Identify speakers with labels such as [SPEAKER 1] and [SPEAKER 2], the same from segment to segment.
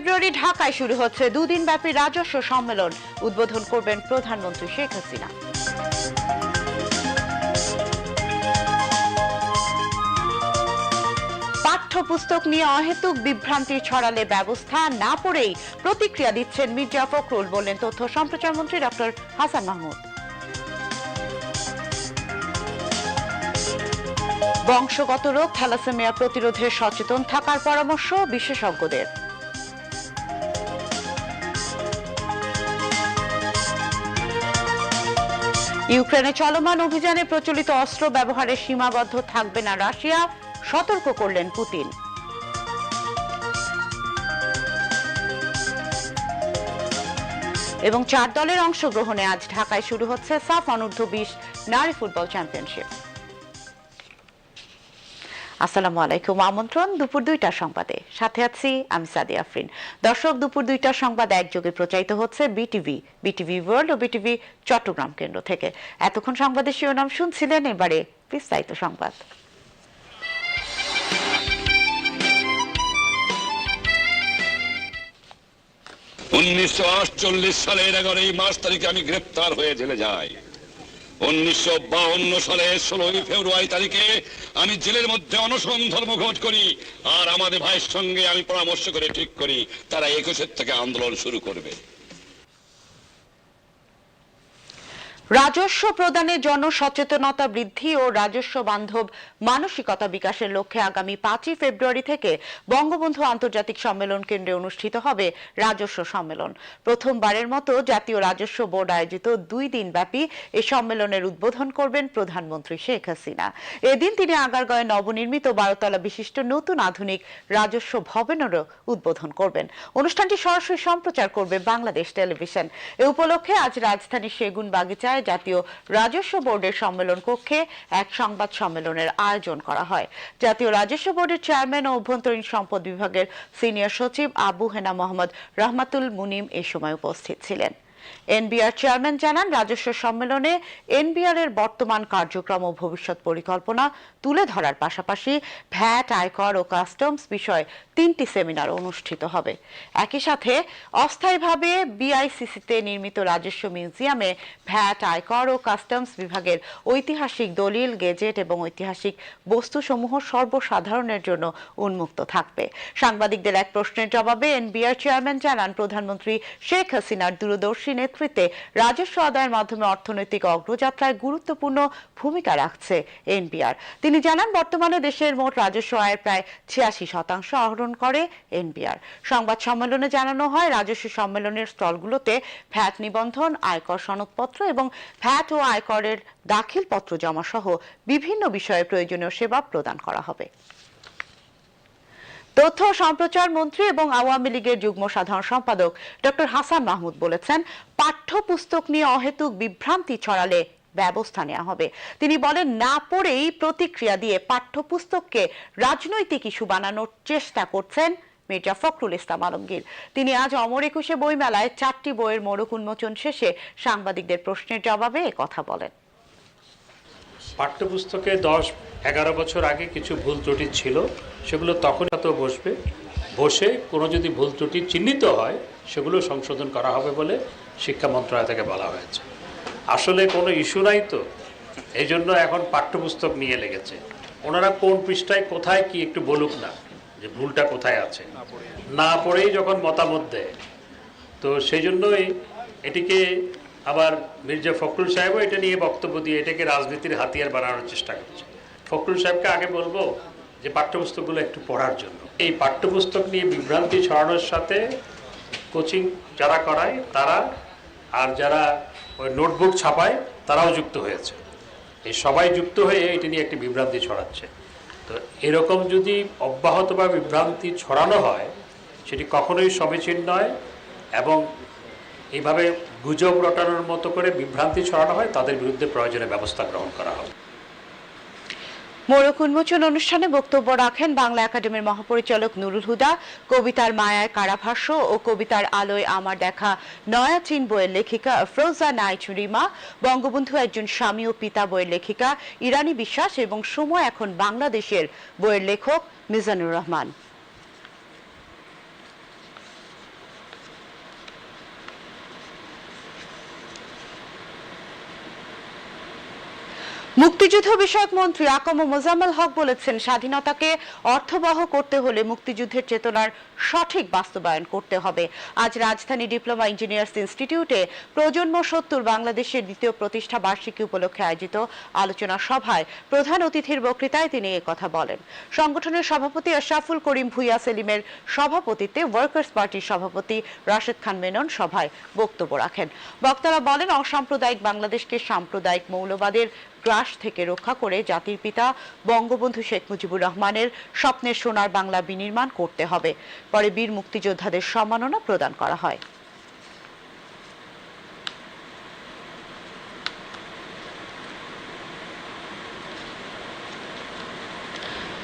[SPEAKER 1] ফেব্রুয়ারি ঢাকায় শুরু হচ্ছে দুদিন ব্যাপী রাজস্ব সম্মেলন। উদ্বোধন করবেন প্রধানমন্ত্রী শেখ হাসিনা। পাঠ্যপুস্তক নিয়ে অহেতুক বিভ্রান্তি ছড়ালে ব্যবস্থা না পড়েই প্রতিক্রিয়া দিচ্ছেন মির্জা ফখরুল, বললেন তথ্য সম্প্রচার মন্ত্রী ডক্টর হাসান মাহমুদ। বংশগত রোগ, থ্যালাসেমিয়া প্রতিরোধে সচেতন থাকার পরামর্শ বিশেষজ্ঞদের। ইউক্রেনে চলমান অভিযানে প্রচলিত অস্ত্র ব্যবহারে সীমাবদ্ধ থাকবে না রাশিয়া, সতর্ক করলেন পুতিন। এবং চার দলের অংশগ্রহণে আজ ঢাকায় শুরু হচ্ছে সাফ অনূর্ধ্ব বিশ নারী ফুটবল চ্যাম্পিয়নশিপ। আসসালামু আলাইকুম। আমন্ত্রণ দুপুর দুইটার সংবাদে। সাথে আছি আমি সাদি আফরিন। দর্শক, দুপুর দুইটার সংবাদ একযোগে প্রচারিত হচ্ছে বিটিভি বিটিভি ওয়ার্ল্ড ও বিটিভি চট্টগ্রাম কেন্দ্র থেকে। এতক্ষণ সংবাদের শিরোনাম শুনছিলেন এবারে বিস্তারিত সংবাদ।
[SPEAKER 2] উনিশশো আটচল্লিশ সালের এগারোই মার্চ তারিখে আমি গ্রেপ্তার হয়ে জেলে যাই। উনিশশো বাউন্ন সালে ষোলোই ফেব্রুয়ারি তারিখে আমি জেলের মধ্যে অনশন ধর্মঘট করি, আর আমাদের ভাইয়ের সঙ্গে আমি পরামর্শ করে ঠিক করি, তারা একুশের থেকে আন্দোলন শুরু করবে।
[SPEAKER 1] রাজস্ব প্রদানে জনসচেতনতা বৃদ্ধি ও রাজস্ব বান্ধব মানসিকতা বিকাশের লক্ষ্যে আগামী পাঁচই ফেব্রুয়ারি থেকে বঙ্গবন্ধু আন্তর্জাতিক সম্মেলন কেন্দ্রে অনুষ্ঠিত হবে রাজস্ব সম্মেলন। প্রথমবারের মতো জাতীয় রাজস্ব বোর্ড আয়োজিত দুই দিন ব্যাপী এই সম্মেলনের উদ্বোধন করবেন প্রধানমন্ত্রী শেখ হাসিনা। এদিন তিনি আগারগাঁয়ে নবনির্মিত বারোতলা বিশিষ্ট নতুন আধুনিক রাজস্ব ভবনেরও উদ্বোধন করবেন। অনুষ্ঠানটি সরাসরি সম্প্রচার করবে বাংলাদেশ টেলিভিশন। এ উপলক্ষে আজ রাজধানীর সেগুন বাগিচায় জাতীয় রাজস্ব বোর্ডের সম্মেলন কক্ষে এক সংবাদ সম্মেলনের আয়োজন করা হয়। জাতীয় রাজস্ব বোর্ডের চেয়ারম্যান ও অভ্যন্তরীণ সম্পদ বিভাগের সিনিয়র সচিব আবু হেনা মোহাম্মদ রহমাতুল মুনিম এ সময় উপস্থিত ছিলেন। এনবিআর চেয়ারম্যান জানান, রাজস্ব সম্মেলনে এনবিআর এর বর্তমান কার্যক্রম ও ভবিষ্যৎ পরিকল্পনা তুলে ধরার পাশাপাশি ভ্যাট, আয়কর ও কাস্টমস বিষয়ে তিনটি সেমিনার অনুষ্ঠিত হবে। একই সাথে অস্থায়ীভাবে বিআইসিসিতে নির্মিত রাজস্ব মিউজিয়ামে ভ্যাট, আয়কর ও কাস্টমস বিভাগের ঐতিহাসিক দলিল, গেজেট এবং ঐতিহাসিক বস্তুসমূহ সর্বসাধারণের জন্য উন্মুক্ত থাকবে। সাংবাদিকদের এক প্রশ্নের জবাবে এনবিআর চেয়ারম্যান জানান, প্রধানমন্ত্রী শেখ হাসিনার দূরদর্শী নেতৃত্বে রাজস্ব আদায়ের মাধ্যমে অর্থনৈতিক অগ্রযাত্রায় গুরুত্বপূর্ণ ভূমিকা রাখছে এনবিআর। তিনি জানান, বর্তমানে দেশের মোট রাজস্ব আয়ের প্রায় ছিয়াশি শতাংশ আহরণ করে এনবিআর। সংবাদ সম্মেলনে জানানো হয়, রাজস্ব সম্মেলনের স্টলগুলোতে ভ্যাট নিবন্ধন, আয়কর সনদপত্র এবং ভ্যাট ও আয়করের দাখিলপত্র জমা সহ বিভিন্ন বিষয়ে প্রয়োজনীয় সেবা প্রদান করা হবে। তথ্য সম্প্রচার মন্ত্রী এবং আওয়ামী লীগের যুগ্ম সাধারণ সম্পাদক ডক্টর হাসান মাহমুদ বলেছেন, পাঠ্যপুস্তক নিয়ে অহেতুক বিভ্রান্তি ছড়ালে ব্যবস্থা নেওয়া হবে। তিনি বলেন, না পড়েই প্রতিক্রিয়া দিয়ে পাঠ্যপুস্তককে রাজনৈতিক ইস্যু বানানোর চেষ্টা করছেন মির্জা ফখরুল ইসলাম আলমগীর। তিনি আজ অমর একুশে বইমেলায় চারটি বইয়ের মোড়ক উন্মোচন শেষে সাংবাদিকদের প্রশ্নের জবাবে কথা বলেন।
[SPEAKER 3] পাঠ্যপুস্তকে দশ এগারো বছর আগে কিছু ভুল ত্রুটি ছিল সেগুলো তখন এত বসবে। বসে কোনো যদি ভুল ত্রুটি চিহ্নিত হয় সেগুলো সংশোধন করা হবে বলে শিক্ষা মন্ত্রণালয় থেকে বলা হয়েছে। আসলে কোনো ইস্যু নাই তো। এই জন্য এখন পাঠ্যপুস্তক নিয়ে লেগেছে। ওনারা কোন পৃষ্ঠায় কোথায় কি একটু বলুক না যে ভুলটা কোথায় আছে। না পড়েই যখন মতামত দেয় তো সেই জন্যই এটিকে আবার মির্জা ফখরুল সাহেবও এটা নিয়ে বক্তব্য দিয়ে এটাকে রাজনীতির হাতিয়ার বানানোর চেষ্টা করছে। ফখরুল সাহেবকে আগে বলব যে পাঠ্যপুস্তকগুলো একটু পড়ার জন্য। এই পাঠ্যপুস্তক নিয়ে বিভ্রান্তি ছড়ানোর সাথে কোচিং যারা করায় তারা আর যারা ওই নোটবুক ছাপায় তারাও যুক্ত হয়েছে। এই সবাই যুক্ত হয়ে এটি নিয়ে একটি বিভ্রান্তি ছড়াচ্ছে। তো এরকম যদি অব্যাহত বা বিভ্রান্তি ছড়ানো হয়, সেটি কখনোই সমীচীন নয় এবং এইভাবে গুজব রটানোর মতো করে বিভ্রান্তি ছড়ানো হয়, তাদের বিরুদ্ধে প্রয়োজনে ব্যবস্থা গ্রহণ করা হবে
[SPEAKER 1] মোড়ক উন্মোচন অনুষ্ঠানে বক্তব্য রাখেন বাংলা একাডেমির মহাপরিচালক নুরুল হুদা। কবিতার মায়ায় কারাভাষ্য ও কবিতার আলোয় আমার দেখা নয়া চীন বইয়ের লেখিকা ফ্রোজা নাইচুরিমা, বঙ্গবন্ধু একজন স্বামী ও পিতা বইয়ের লেখিকা ইরানি বিশ্বাস এবং সময় এখন বাংলাদেশের বইয়ের লেখক মিজানুর রহমান। মুক্তিযুদ্ধ বিষয়ক মন্ত্রী আকম মোজাম্মেল হক বলেছেন, স্বাধীনতাকে অর্থবহ করতে হলে মুক্তিযুদ্ধের চেতনার সঠিক বাস্তবায়ন করতে হবে। আজ রাজধানী ডিপ্লোমা ইঞ্জিনিয়ার্স ইনস্টিটিউটে প্রজন্ম সত্তর বাংলাদেশের দ্বিতীয় প্রতিষ্ঠা বার্ষিকী উপলক্ষে আয়োজিত আলোচনা সভায় প্রধান অতিথির বক্তৃতায় তিনি কথা বলেন। সংগঠনের সভাপতি আশরাফুল করিম ভুইয়া সেলিমের সভাপতিত্বে ওয়ার্কার্স পার্টির সভাপতি রাশেদ খান মেনন সভায় বক্তব্য রাখেন। বক্তারা বলেন, অসাম্প্রদায়িক বাংলাদেশকে সাম্প্রদায়িক মৌলবাদের গ্রাস থেকে রক্ষা করে জাতির পিতা বঙ্গবন্ধু শেখ মুজিবুর রহমানের স্বপ্নের সোনার বাংলা বিনির্মাণ করতে হবে। পরে বীর মুক্তিযোদ্ধাদের সম্মাননা প্রদান করা হয়।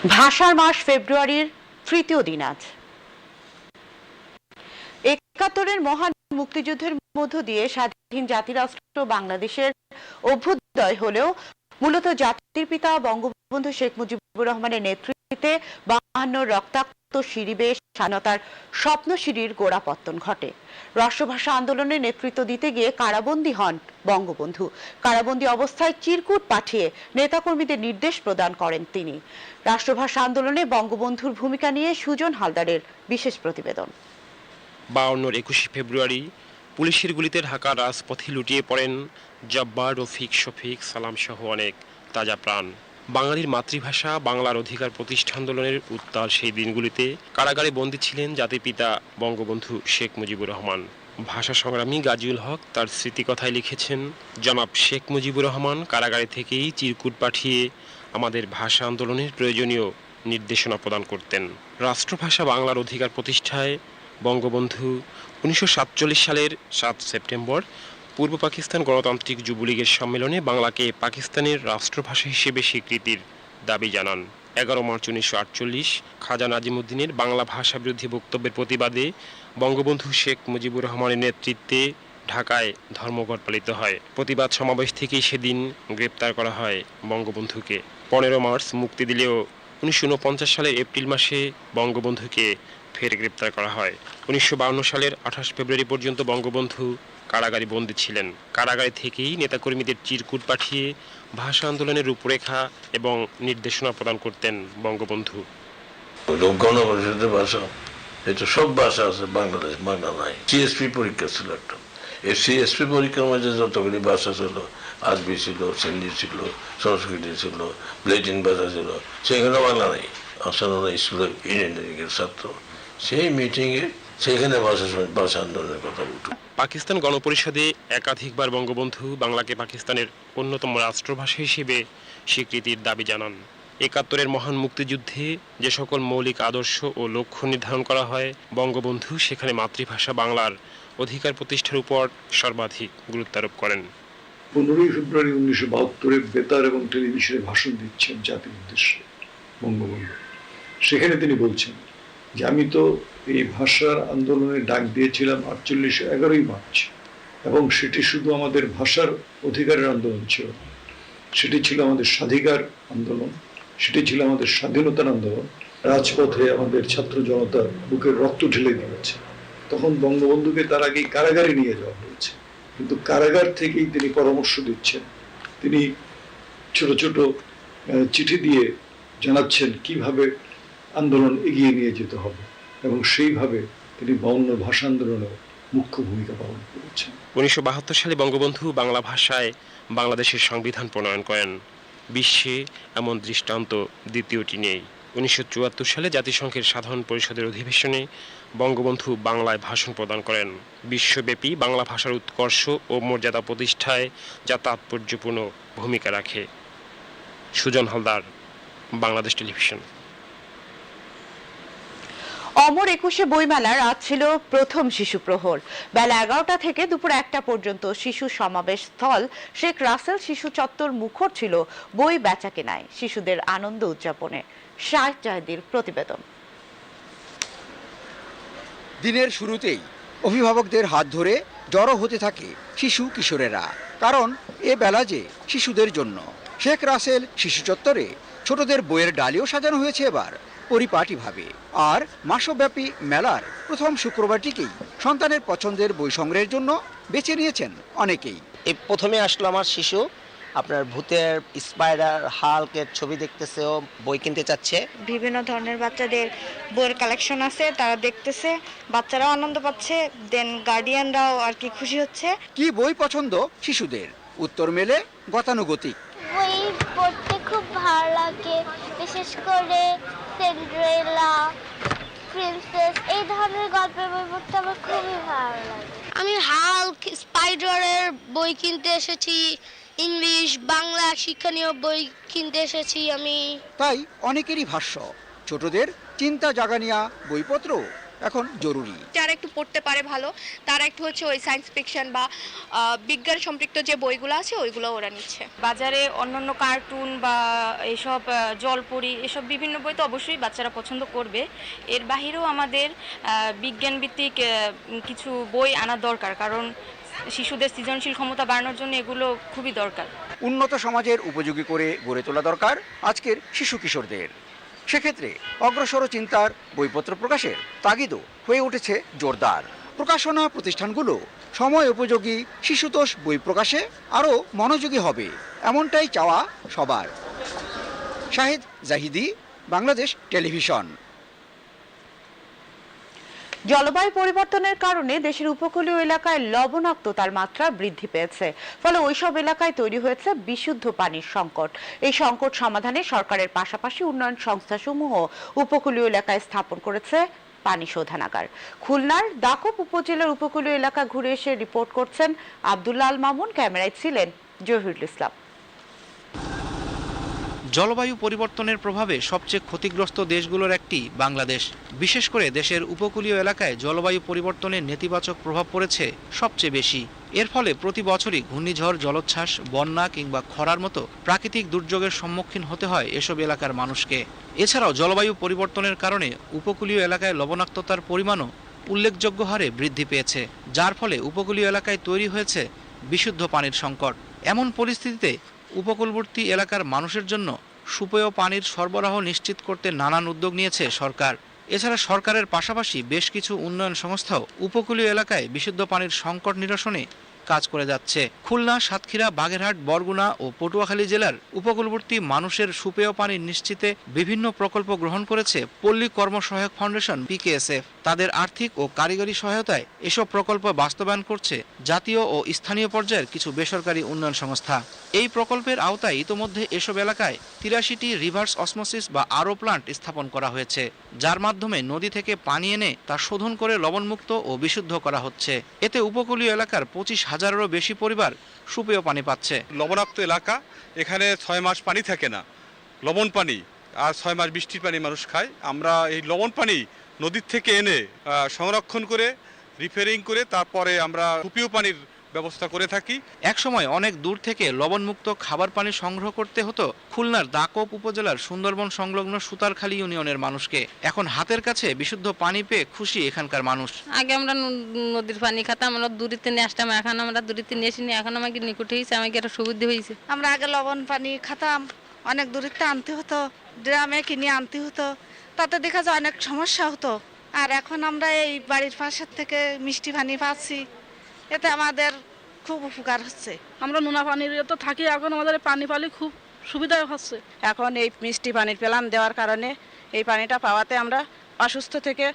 [SPEAKER 1] ভাষার মাস ফেব্রুয়ারির তৃতীয় দিন আজ। একাত্তরের মহান মুক্তিযুদ্ধের মধ্য দিয়ে স্বাধীন জাতিরাষ্ট্র বাংলাদেশের অভ্যুদয় হলেও মূলত জাতির পিতা বঙ্গবন্ধু শেখ মুজিবুর রহমানের নেতৃত্বে বাহান্ন রক্তাক্ত সিঁড়িবে স্বাধীনতার স্বপ্ন সিঁড়ির গোড়াপত্তন ঘটে। রাষ্ট্রভাষা আন্দোলনের নেতৃত্ব দিতে গিয়ে কারাবন্দী হন বঙ্গবন্ধু। কারাবন্দী অবস্থায় চিরকুট পাঠিয়ে নেতাকর্মীদের নির্দেশ প্রদান করেন তিনি। রাষ্ট্রভাষা আন্দোলনে বঙ্গবন্ধুর ভূমিকা নিয়ে সুজন হালদারের বিশেষ প্রতিবেদন।
[SPEAKER 4] বাউন্নর একুশে ফেব্রুয়ারি পুলিশের গুলিতে ঢাকা রাজপথে লুটিয়ে পড়েন জব্বার, রফিক, শফিক সালাম সহ অনেক তাজা প্রাণ। বাঙালির মাতৃভাষা, বাংলার অধিকার প্রতিষ্ঠা আন্দোলনের উত্তাল সেই দিনগুলিতে কারাগারে বন্দী ছিলেন জাতির পিতা বঙ্গবন্ধু শেখ মুজিবুর রহমান। ভাষা সংগ্রামী গাজীউল হক তার স্মৃতিকথায় লিখেছেন, জনাব শেখ মুজিবুর রহমান কারাগারে থেকেই চিরকুট পাঠিয়ে আমাদের ভাষা আন্দোলনের প্রয়োজনীয় নির্দেশনা প্রদান করতেন। রাষ্ট্রভাষা বাংলার অধিকার প্রতিষ্ঠায় বঙ্গবন্ধু উনিশশো সাতচল্লিশ সালের সাত সেপ্টেম্বর, পূর্ব পাকিস্তান গণতান্ত্রিক যুবলীগের সম্মেলনে বাংলাকে পাকিস্তানের রাষ্ট্রভাষা হিসেবে স্বীকৃতির দাবি জানান। এগারো মার্চ উনিশশো আটচল্লিশ, খাজা নাজিমুদ্দিনের বাংলা ভাষা বিরোধী বক্তব্যের প্রতিবাদে বঙ্গবন্ধু শেখ মুজিবুর রহমানের নেতৃত্বে ঢাকায় ধর্মঘট পালিত হয়। প্রতিবাদ সমাবেশ থেকেই সেদিন গ্রেপ্তার করা হয় বঙ্গবন্ধুকে। পনেরো মার্চ মুক্তি দিলেও উনিশশো উনপঞ্চাশ সালের এপ্রিল মাসে বঙ্গবন্ধুকে ফের গ্রেপ্তার করা হয়। উনিশশো সালের আঠাশ ফেব্রুয়ারি পর্যন্ত বঙ্গবন্ধু কারাগারে বন্দী ছিলেন। কারাগারে থেকেই নেতাকর্মীদের চিরকুট পাঠিয়ে ভাষা আন্দোলনের রূপরেখা এবং নির্দেশনা প্রদান করতেন বঙ্গবন্ধু।
[SPEAKER 5] গণপরিষদের ভাষা, এটা সব ভাষা আছে বাংলাদেশ, বাংলা নাই। সিএসপি পরীক্ষা ছিল একটা। এই সিএসপি পরীক্ষার মধ্যে যতগুলি ভাষা ছিল, আরবি ছিল, সিন্ধি ছিল, সংস্কৃতি ছিল, লেটিন ভাষা ছিল সেখানে বাংলা নেই। আসানোরা স্কুল ইঞ্জিনিয়ারিংয়ের ছাত্র। সেই মিটিংয়ে সেখানে ভাষা ভাষা আন্দোলনের কথা উঠল
[SPEAKER 4] পাকিস্তান গণপরিষদে একাধিকবার বঙ্গবন্ধু বাংলাকে পাকিস্তানের অন্যতম রাষ্ট্রভাষা হিসেবে স্বীকৃতির দাবি জানান। একাত্তরের মহান মুক্তিযুদ্ধে যে সকল মৌলিক আদর্শ ও লক্ষ্য নির্ধারণ করা হয় বঙ্গবন্ধু সেখানে মাতৃভাষা বাংলার অধিকার প্রতিষ্ঠার উপর সর্বাধিক গুরুত্ব আরোপ করেন।
[SPEAKER 6] পনেরোই ফেব্রুয়ারি উনিশশো বাহাত্তরে বেতার এবং টেলিভিশনে ভাষণ দিচ্ছেন জাতির উদ্দেশ্যে বঙ্গবন্ধু। সেখানে তিনি বলছেন যে আমি তো এই ভাষার আন্দোলনে ডাক দিয়েছিলাম আটচল্লিশে এগারোই মার্চ, এবং সেটি শুধু আমাদের ভাষার অধিকারের আন্দোলন ছিল সেটি ছিল আমাদের স্বাধিকার আন্দোলন, সেটি ছিল আমাদের স্বাধীনতার আন্দোলন। রাজপথে আমাদের ছাত্র জনতা বুকের রক্ত ঢেলে দিয়েছে। তখন বঙ্গবন্ধুকে তার আগে কারাগারে নিয়ে যাওয়া হয়েছে। কিন্তু কারাগার থেকেই তিনি পরামর্শ দিচ্ছেন। তিনি ছোট ছোট চিঠি দিয়ে জানাচ্ছেন কীভাবে আন্দোলন এগিয়ে নিয়ে যেতে হবে। এবং সেইভাবে তিনি বাউন্ন ভাষা আন্দোলনেও মুখ্য ভূমিকা পালন করেছেন।
[SPEAKER 4] উনিশশো বাহাত্তর সালে বঙ্গবন্ধু বাংলা ভাষায় বাংলাদেশের সংবিধান প্রণয়ন করেন। বিশ্বে এমন দৃষ্টান্ত দ্বিতীয়টি নেই। উনিশশো চুয়াত্তর সালে জাতিসংঘের সাধারণ পরিষদের অধিবেশনে বঙ্গবন্ধু বাংলায় ভাষণ প্রদান করেন। বিশ্বব্যাপী বাংলা ভাষার উৎকর্ষ ও মর্যাদা প্রতিষ্ঠায় যা তাৎপর্যপূর্ণ ভূমিকা রাখে। সুজন হালদার, বাংলাদেশ টেলিভিশন।
[SPEAKER 1] অমর একুশে বইমেলার আজ ছিল প্রথম শিশু প্রহর। বেলা এগারোটা থেকে দুপুর একটা পর্যন্ত শিশু সমাবেশ স্থল। শেখ রাসেল শিশু চত্বর মুখর ছিল বই বেচা কেনায়। শিশুদের আনন্দ উদযাপনে। শাহ জাহেদির প্রতিবেদন।
[SPEAKER 7] দিনের শুরুতেই অভিভাবকদের হাত ধরে জড়ো হতে থাকে শিশু কিশোরেরা। কারণ এ বেলা যে শিশুদের জন্য। শেখ রাসেল শিশু চত্বরে ছোটদের বইয়ের ডালিও সাজানো হয়েছে এবার। পরিপাটিভাবে। আর মাসব্যাপী মেলার প্রথম শুক্রবারটিকেই সন্তানের পছন্দের বই সংগ্রহের জন্য বেছে নিয়েছেন অনেকেই।
[SPEAKER 8] এই প্রথমে আসলো আমার শিশু। আপনার ভূতের স্পাইডার হালকের ছবি দেখতেছে ও বই কিনতে চাচ্ছে।
[SPEAKER 9] বিভিন্ন ধরনের বাচ্চাদের বইয়ের কালেকশন আছে তারা দেখতেছে বাচ্চারাও আনন্দ পাচ্ছে দেন গার্ডিয়ানরাও আর কি খুশি হচ্ছে।
[SPEAKER 7] কি বই পছন্দ শিশুদের? উত্তর মেলে গতানুগতিক।
[SPEAKER 10] বই পড়তে খুব ভালো লাগে। বিশেষ করে সেন্ড্রেলা প্রিন্সেস এই ধরনের গল্পের বই পড়তে আমার খুবই ভালো লাগে। আমি হাল্ক স্পাইডারের বই কিনতে এসেছি ইংলিশ বাংলা শিক্ষণীয় বই কিনতে এসেছি আমি।
[SPEAKER 7] তাই অনেকেরই ভাষ্য ছোটদের চিন্তা জাগানিয়া বইপত্র। এখন জরুরি।
[SPEAKER 11] যারা একটু পড়তে পারে ভালো তারা একটু হচ্ছে ওই সায়েন্স ফিকশন বা বিজ্ঞান সম্পৃক্ত যে বইগুলো আছে ওইগুলো ওরা নিচ্ছে।
[SPEAKER 9] বাজারে অন্যান্য কার্টুন বা এইসব জলপরি এসব বিভিন্ন বই তো অবশ্যই বাচ্চারা পছন্দ করবে। এর বাহিরেও আমাদের বিজ্ঞানভিত্তিক কিছু বই আনা দরকার কারণ শিশুদের সৃজনশীল ক্ষমতা বাড়ানোর জন্য এগুলো খুবই দরকার।
[SPEAKER 7] উন্নত সমাজের উপযোগী করে গড়ে তোলা দরকার আজকের শিশু কিশোরদের। সেক্ষেত্রে অগ্রসর চিন্তার বইপত্র প্রকাশের তাগিদও হয়ে উঠেছে জোরদার। প্রকাশনা প্রতিষ্ঠানগুলো সময় উপযোগী শিশুতোষ বই প্রকাশে আরও মনোযোগী হবে, এমনটাই চাওয়া সবার। শাহিদ জাহিদি, বাংলাদেশ টেলিভিশন।
[SPEAKER 1] জলবায়ু পরিবর্তনের কারণে দেশের উপকূলীয় এলাকায় লবণাক্ততার মাত্রা বৃদ্ধি পেয়েছে। ফলে ওইসব এলাকায় তৈরি হয়েছে বিশুদ্ধ পানির সংকট। এই সংকট সমাধানে সরকারের পাশাপাশি উন্নয়ন সংস্থাসমূহ উপকূলীয় এলাকায় স্থাপন করেছে পানি শোধনাগার। খুলনার দাকব উপজেলার উপকূলীয় এলাকা ঘুরে এসে রিপোর্ট করছেন আব্দুল্লাহ আল মামুন। ক্যামেরায় ছিলেন জহিরুল ইসলাম।
[SPEAKER 12] জলবায়ু পরিবর্তনের প্রভাবে সবচেয়ে ক্ষতিগ্রস্ত দেশগুলোর একটি বাংলাদেশ। বিশেষ করে দেশের উপকূলীয় এলাকায় জলবায়ু পরিবর্তনের নেতিবাচক প্রভাব পড়েছে সবচেয়ে বেশি। এর ফলে প্রতি বছরই ঘূর্ণিঝড়, জলোচ্ছ্বাস, বন্যা কিংবা খরার মতো প্রাকৃতিক দুর্যোগের সম্মুখীন হতে হয় এসব এলাকার মানুষকে। এছাড়াও জলবায়ু পরিবর্তনের কারণে উপকূলীয় এলাকায় লবণাক্ততার পরিমাণও উল্লেখযোগ্য হারে বৃদ্ধি পেয়েছে, যার ফলে উপকূলীয় এলাকায় তৈরি হয়েছে বিশুদ্ধ পানির সংকট। এমন পরিস্থিতিতে উপকূলবর্তী এলাকার মানুষের জন্য সুপেয় পানির সরবরাহ নিশ্চিত করতে নানান উদ্যোগ নিয়েছে সরকার। এছাড়া সরকারের পাশাপাশি বেশ কিছু উন্নয়ন সংস্থাও উপকূলীয় এলাকায় বিশুদ্ধ পানির সংকট নিরসনে কাজ করে যাচ্ছে। খুলনা, সাতক্ষীরা, বাগেরহাট, বরগুনা ও পটুয়াখালী জেলার উপকূলবর্তী মানুষের সুপেয় পানি নিশ্চিতে বিভিন্ন প্রকল্প গ্রহণ করেছে পল্লী কর্মসহায়ক ফাউন্ডেশন, পিকেএসএফ। তাদের আর্থিক ও কারিগরি সহায়তায় এসব প্রকল্প বাস্তবায়ন করছে জাতীয় ও স্থানীয় পর্যায়ের কিছু বেসরকারি উন্নয়ন সংস্থা। এই প্রকল্পের আওতায় ইতোমধ্যে এসব এলাকায় তিরাশিটি রিভার্স অসমোসিস বা আরও প্লান্ট স্থাপন করা হয়েছে। যার মাধ্যমে নদী থেকে পানি এনে তা শোধন করে লবণমুক্ত ও বিশুদ্ধ করা হচ্ছে। এতে উপকূলীয় এলাকার পঁচিশ হাজারেরও বেশি পরিবার সুপেয় পানি পাচ্ছে।
[SPEAKER 13] লবণাক্ত এলাকা, এখানে ছয় মাস পানি থাকে না। লবণ পানি, আর ছয় মাস বৃষ্টির পানি মানুষ খায়। আমরা এই লবণ পানি নদীর থেকে এনে সংরক্ষণ করে রিপেয়ারিং করে, তারপরে আমরা সুপীয় পানির ব্যবস্থা করে থাকি।
[SPEAKER 12] একসময় অনেক দূর থেকে লবণমুক্ত খাবার পানি সংগ্রহ করতে হতো খুলনার দাকপ উপজেলার সুন্দরবন সংলগ্ন সুতারখালী ইউনিয়নের মানুষকে। এখন হাতের কাছে বিশুদ্ধ পানি পেয়ে খুশি এখানকার মানুষ।
[SPEAKER 11] আগে আমরা নদীর পানি খেতাম আমরা দূরিতে নিয়ে আসতাম এখন আমরা দূরিতে নিয়ে আসিনি এখন আমাকে নিকটে হয়েছে আমাকে একটা সুবিধা হয়েছে
[SPEAKER 9] আমরা আগে লবণ পানি খাতাম অনেক দূরিতে আনতে হতো ড্রামে কিনে আনতে হতো তাতে দেখা যায় অনেক সমস্যা হতো। আর এখন আমরা এই বাড়ির পাশের থেকে মিষ্টি পানি পাচ্ছি এতে আমাদের খুব উপকার হচ্ছে।
[SPEAKER 11] আমরা নোনা পানির তো থাকি এখন আমাদের পানি পালি খুব সুবিধা হচ্ছে।
[SPEAKER 9] এখন এই মিষ্টি পানির প্লান দেওয়ার কারণে এই পানিটা পাওয়াতে আমরা অসুস্থ থেকে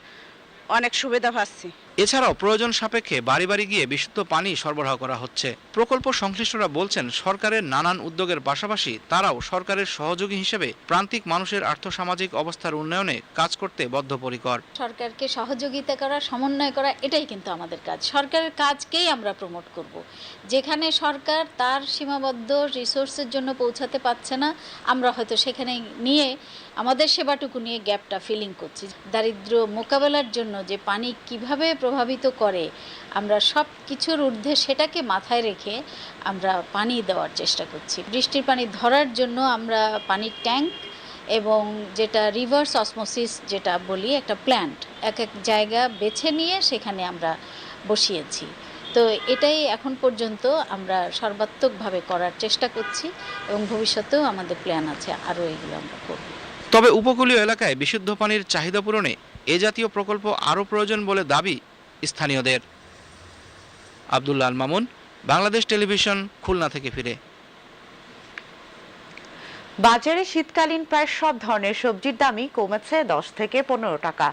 [SPEAKER 9] অনেক সুবিধা পাচ্ছি।
[SPEAKER 12] এছাড়াও প্রয়োজন সাপেক্ষে বাড়ি বাড়ি গিয়ে বিশুদ্ধ পানি সরবরাহ করা হচ্ছে। প্রকল্প সংশ্লিষ্টরা বলছেন, সরকারের নানান উদ্যোগের পাশাপাশি তারাও সরকারের সহযোগী হিসেবে প্রান্তিক মানুষের আর্থসামাজিক অবস্থার উন্নয়নে কাজ করতে বদ্ধপরিকর।
[SPEAKER 10] সরকারকে সহযোগিতা করা, সমন্বয় করা, এটাই কিন্তু আমাদের কাজ। সরকারের কাজকেই আমরা প্রমোট করব। যেখানে সরকার তার সীমাবদ্ধ রিসোর্সের জন্য পৌঁছাতে পারছে না, আমরা হয়তো সেখানে নিয়ে আমাদের সেবাটুকু নিয়ে গ্যাপটা ফিলিং করছি। দারিদ্র্য মোকাবেলার জন্য যে পানি কীভাবে প্রভাবিত করে, আমরা সব কিছুর ঊর্ধ্বে সেটাকে মাথায় রেখে আমরা পানি দেওয়ার চেষ্টা করছি। বৃষ্টির পানি ধরার জন্য আমরা পানির ট্যাঙ্ক এবং যেটা রিভার্স অসমোসিস যেটা বলি, একটা প্ল্যান্ট এক এক জায়গা বেছে নিয়ে সেখানে আমরা বসিয়েছি। তো এটাই এখন পর্যন্ত আমরা সর্বাত্মকভাবে করার চেষ্টা করছি এবং ভবিষ্যতেও আমাদের প্ল্যান আছে আরও এগুলো আমরা করব।
[SPEAKER 12] তবে উপকূলীয় এলাকায় বিশুদ্ধ পানির চাহিদা পূরণে এ জাতীয় প্রকল্প আরও প্রয়োজন বলে দাবি স্থানীয়দের। আবদুল্লাহ আল মামুন, বাংলাদেশ টেলিভিশন, খুলনা থেকে ফিরে।
[SPEAKER 1] বাজারে শীতকালীন প্রায় সব ধরনের সবজির দামই কমেছে দশ থেকে পনেরো টাকা।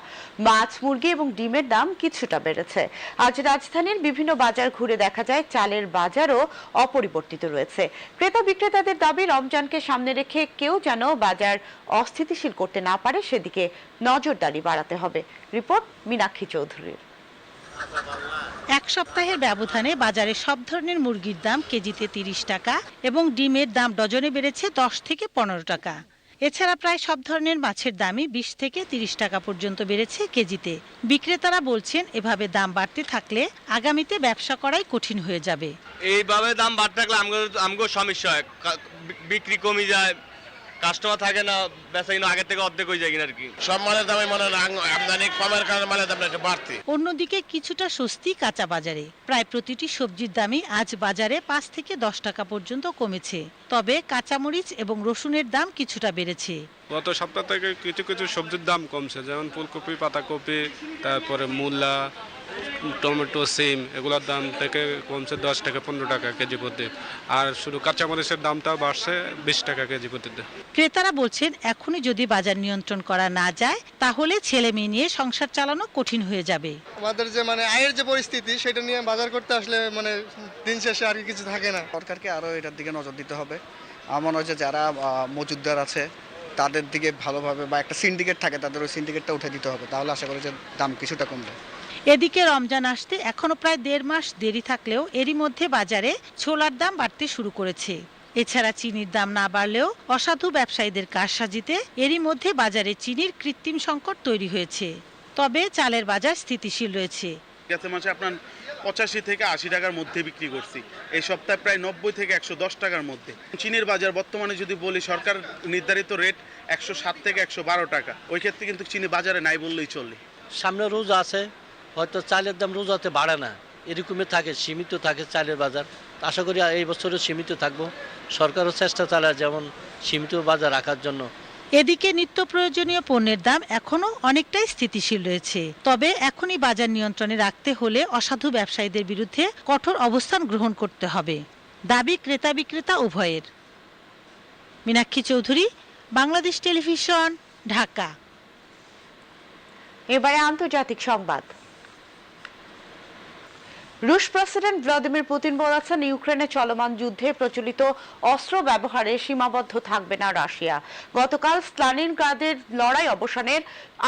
[SPEAKER 1] মাছ, মুরগি এবং ডিমের দাম কিছুটা বেড়েছে। আজ রাজধানীর বিভিন্ন বাজার ঘুরে দেখা যায় চালের বাজারও অপরিবর্তিত রয়েছে। ক্রেতা বিক্রেতাদের দাবি, রমজানকে সামনে রেখে কেউ যেন বাজার অস্থিতিশীল করতে না পারে, সেদিকে নজরদারি বাড়াতে হবে। রিপোর্ট মীনাক্ষী চৌধুরীর।
[SPEAKER 14] এক সপ্তাহের ব্যবধানে বাজারে সব ধরনের মুরগির দাম কেজিতে তিরিশ টাকা এবং ডিমের দাম ডজনে বেড়েছে দশ থেকে পনেরো টাকা। এছাড়া প্রায় সব ধরনের মাছের দামই বিশ থেকে তিরিশ টাকা পর্যন্ত বেড়েছে কেজিতে। বিক্রেতারা বলছেন, এভাবে দাম বাড়তে থাকলে আগামীতে ব্যবসা করাই কঠিন হয়ে যাবে।
[SPEAKER 15] এইভাবে দাম বাড়তে থাকলে আমগো সমস্যা হয়। বিক্রি কমে যায় কাস্টমার থাকে না বেচা কিনা আগের থেকে অর্ধেক হয়ে যায় কিনা আর কি।
[SPEAKER 5] সব মালের দামে মনে হয় আমদানি কমের কারণে মালের দামটা একটু বাড়তি।
[SPEAKER 14] অন্যদিকে কিছুটা স্বস্তি কাঁচা বাজারে। প্রায় প্রতিটি সবজির দামই আজ বাজারে পাঁচ থেকে দশ টাকা পর্যন্ত কমেছে। তবে কাঁচামরিচ এবং রসুনের দাম কিছুটা বেড়েছে।
[SPEAKER 13] গত সপ্তাহ থেকে কিছু কিছু সবজির দাম কমছে যেমন ফুলকপি পাতাকপি তারপরে মূলা টমেটো সিম এগুলোর দাম থেকে কমছে দশ টাকা পনেরো টাকা কেজি প্রতি। আর শুধু কাঁচামরিচের দামটাও বাড়ছে বিশ টাকা কেজি প্রতিতে
[SPEAKER 14] ক্রেতারা বলছেন এখনই যদি বাজার নিয়ন্ত্রণ করা না যায় তাহলে ছেলে মেয়ে নিয়ে সংসার চালানো কঠিন হয়ে যাবে।
[SPEAKER 16] আমাদের যে মানে আয়ের যে পরিস্থিতি সেটা নিয়ে বাজার করতে আসলে মানে দিন শেষে আর কিছু থাকে না।
[SPEAKER 7] সরকারকে আরও এটার দিকে নজর দিতে হবে। আমার মনে হয় যে যারা মজুদদার আছে তাদের দিকে ভালোভাবে বা একটা সিন্ডিকেট থাকে তাদের ওই সিন্ডিকেটটা উঠে দিতে হবে। তাহলে আশা করি যে দাম কিছুটা কমবে।
[SPEAKER 14] এদিকে রমজান আসতে এখনও প্রায় দেড় মাস দেরি থাকলেও এরই মধ্যে বাজারে ছোলার দাম বাড়তে শুরু করেছে। এছাড়া চিনির দাম না বাড়লেও অসাধু ব্যবসায়ীদের কারসাজিতে এরই মধ্যে বাজারে চিনির কৃত্রিম সংকট তৈরি হয়েছে। তবে চালের বাজার স্থিতিশীল রয়েছে।
[SPEAKER 17] গত মাসে আপনার পঁচাশি থেকে আশি টাকার মধ্যে বিক্রি করছি। এই সপ্তাহে প্রায় নব্বই থেকে একশো দশ টাকার মধ্যে। চীনের বাজার বর্তমানে যদি বলি সরকার নির্ধারিত রেট একশো সাত থেকে একশো বারো টাকা। ওই ক্ষেত্রে কিন্তু চীনে বাজারে নাই বললেই চলে।
[SPEAKER 18] সামনে রোজ আছে হয়তো চালের দাম রোজাতে বাড়ে না এরকমই থাকে সীমিত থাকে চালের বাজার। আশা করি এই বছরও সীমিত থাকব। সরকারও চেষ্টা চালায় যেমন সীমিত বাজার রাখার জন্য।
[SPEAKER 14] এদিকে নিত্য প্রয়োজনীয় পণ্যের দাম এখনও অনেকটাই স্থিতিশীল রয়েছে। তবে এখনই বাজার নিয়ন্ত্রণে রাখতে হলে অসাধু ব্যবসায়ীদের বিরুদ্ধে কঠোর অবস্থান গ্রহণ করতে হবে। দাবি ক্রেতা বিক্রেতা উভয়ের। মীনাক্ষী চৌধুরী বাংলাদেশ টেলিভিশন ঢাকা।
[SPEAKER 1] এবারে আন্তর্জাতিক সংবাদ। রুশ প্রেসিডেন্ট ভ্লাদিমির পুতিন বলেছেন, ইউক্রেনে চলমান যুদ্ধে প্রচলিত অস্ত্র ব্যবহারে সীমাবদ্ধ থাকবে না রাশিয়া। গতকাল স্লানিনগ্রাদের লড়াই অবসানের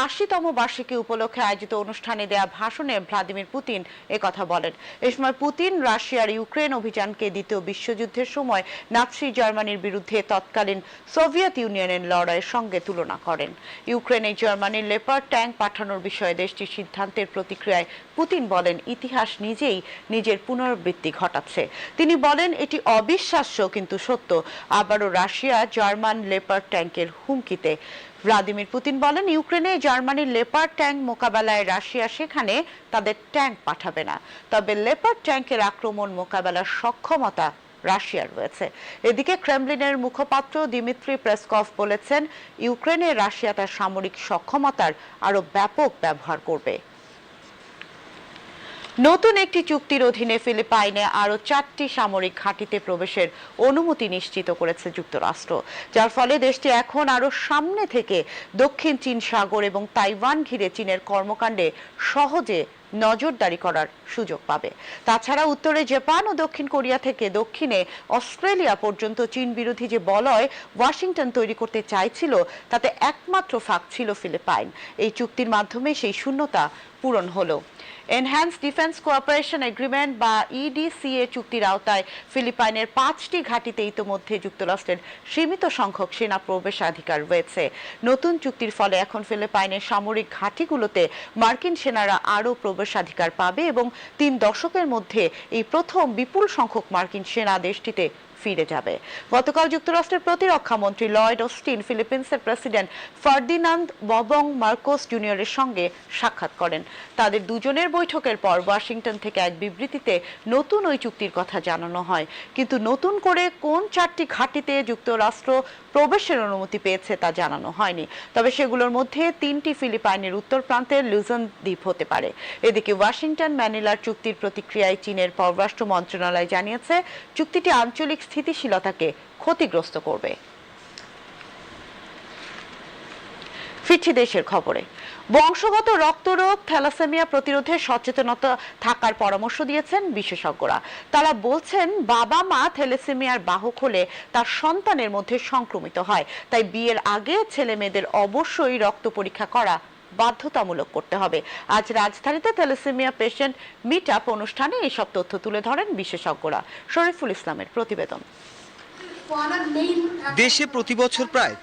[SPEAKER 1] আশিতম বার্ষিকী উপলক্ষে আয়োজিত অনুষ্ঠানে দেয়া ভাষণে ভ্লাদিমির পুতিন একথা বলেন। এ সময় পুতিন রাশিয়ার ইউক্রেন অভিযানকে দ্বিতীয় বিশ্বযুদ্ধের সময় নাৎসি জার্মানির বিরুদ্ধে তৎকালীন সোভিয়েত ইউনিয়নের লড়াইয়ের সঙ্গে তুলনা করেন। ইউক্রেনে জার্মানির লেপার ট্যাঙ্ক পাঠানোর বিষয়ে দেশটির সিদ্ধান্তের প্রতিক্রিয়ায় পুতিন বলেন, ইতিহাস নিজেই নিজের পুনরাবৃত্তি ঘটাচ্ছে। তিনি বলেন, এটি অবিশ্বাস্য কিন্তু সত্য। আবারও রাশিয়া জার্মান লেপার ট্যাঙ্কের হুমকিতে। ভ্লাদিমির পুতিন বলেন, ইউক্রেনে জার্মানির লেপার ট্যাঙ্ক মোকাবেলায় রাশিয়া সেখানে তাদের ট্যাঙ্ক পাঠাবে না। তবে লেপার ট্যাঙ্কের আক্রমণ মোকাবেলার সক্ষমতা রাশিয়ার রয়েছে। এদিকে ক্রেমলিনের মুখপাত্র দিমিত্রি প্রেসকভ বলেছেন, ইউক্রেনে রাশিয়া তার সামরিক সক্ষমতার আরও ব্যাপক ব্যবহার করবে। নতুন একটি চুক্তির অধীনে ফিলিপাইনে আরও চারটি সামরিক ঘাঁটিতে প্রবেশের অনুমতি নিশ্চিত করেছে যুক্তরাষ্ট্র, যার ফলে দেশটি এখন আরও সামনে থেকে দক্ষিণ চীন সাগর এবং তাইওয়ান ঘিরে চীনের কর্মকাণ্ডে সহজে নজরদারি করার সুযোগ পাবে। তাছাড়া উত্তরে জাপান ও দক্ষিণ কোরিয়া থেকে দক্ষিণে অস্ট্রেলিয়া পর্যন্ত চীন বিরোধী যে বলয় ওয়াশিংটন তৈরি করতে চাইছিল, তাতে একমাত্র ফাঁক ছিল ফিলিপাইন। এই চুক্তির মাধ্যমে সেই শূন্যতা পূরণ হলো। এনহ্যান্স ডিফেন্স কোঅপারেশন এগ্রিমেন্ট বা ইডিসিএ চুক্তির আওতায় ফিলিপাইনের পাঁচটি ঘাঁটিতে ইতোমধ্যে যুক্তরাষ্ট্রের সীমিত সংখ্যক সেনা প্রবেশাধিকার রয়েছে। নতুন চুক্তির ফলে এখন ফিলিপাইনের সামরিক ঘাঁটিগুলোতে মার্কিন সেনারা আরও প্রবেশাধিকার পাবে এবং তিন দশকের মধ্যে এই প্রথম বিপুল সংখ্যক মার্কিন সেনা দেশটিতে ফিরে যাবে। গতকাল যুক্তরাষ্ট্রের প্রতিরক্ষা মন্ত্রী লয়েড অস্টিন ফিলিপিন্সের প্রেসিডেন্ট ফার্দিনান্দ ববং মার্কোস জুনিয়রের সঙ্গে সাক্ষাৎ করেন। তাদের দুজনের বৈঠকের পর ওয়াশিংটন থেকে এক বিবৃতিতে নতুন ওই চুক্তির কথা জানানো হয়। কিন্তু নতুন করে কোন চারটি ঘাঁটিতে যুক্তরাষ্ট্র প্রবেশের অনুমতি পেয়েছে তা জানানো হয়নি। তবে সেগুলোর মধ্যে তিনটি ফিলিপাইনের উত্তর প্রান্তের লুজন দ্বীপ হতে পারে। এদিকে ওয়াশিংটন ম্যানিলার চুক্তির প্রতিক্রিয়ায় চীনের পররাষ্ট্র মন্ত্রণালয় জানিয়েছে, চুক্তিটি আঞ্চলিক স্থিতিশীলতাকে ক্ষতিগ্রস্ত করবে। ফিরছি দেশের খবরে। বংশগত রক্তরোগ, থ্যালাসেমিয়া প্রতিরোধে সচেতনতা থাকার পরামর্শ দিয়েছেন বিশেষজ্ঞরা। তারা বলছেন, বাবা মা থ্যালাসেমিয়ার বাহক হলে তার সন্তানের মধ্যে সংক্রমিত হয়। তাই বিয়ের আগে ছেলে মেয়েদের অবশ্যই রক্ত পরীক্ষা করা বাধ্যতামূলক করতে হবে। আজ রাজধানীতে থ্যালাসেমিয়া পেশেন্ট মিট আপ অনুষ্ঠানে এসব তথ্য তুলে ধরেন বিশেষজ্ঞরা। শরীফুল ইসলামের প্রতিবেদন।
[SPEAKER 7] দেশে প্রতি বছর প্রায়